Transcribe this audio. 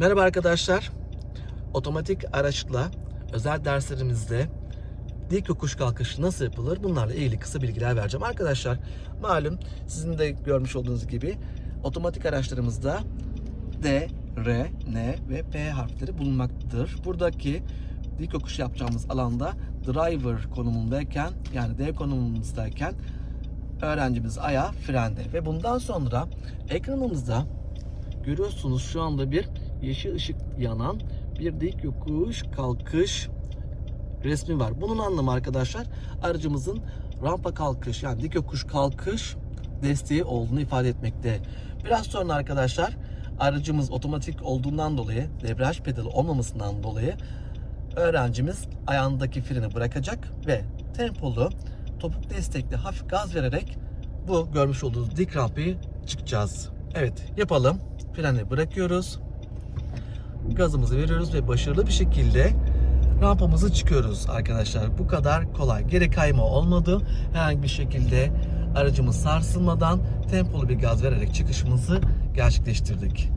Merhaba arkadaşlar. Otomatik araçla özel derslerimizde dik yokuş kalkışı nasıl yapılır? Bunlarla ilgili kısa bilgiler vereceğim. Arkadaşlar malum sizin de görmüş olduğunuz gibi otomatik araçlarımızda D, R, N ve P harfleri bulunmaktadır. Buradaki dik yokuş yapacağımız alanda driver konumundayken yani D konumumuzdayken öğrencimiz ayağı frende ve bundan sonra ekranımızda görüyorsunuz şu anda bir yeşil ışık yanan bir dik yokuş kalkış resmi var. Bunun anlamı arkadaşlar aracımızın rampa kalkış yani dik yokuş kalkış desteği olduğunu ifade etmekte. Biraz sonra arkadaşlar aracımız otomatik olduğundan dolayı debriyaj pedalı olmamasından dolayı öğrencimiz ayağındaki freni bırakacak ve tempolu topuk destekli hafif gaz vererek bu görmüş olduğunuz dik rampayı çıkacağız. Evet yapalım. Freni bırakıyoruz. Gazımızı veriyoruz ve başarılı bir şekilde rampamızı çıkıyoruz arkadaşlar. Bu kadar kolay. Geri kayma olmadı. Herhangi bir şekilde aracımız sarsılmadan tempolu bir gaz vererek çıkışımızı gerçekleştirdik.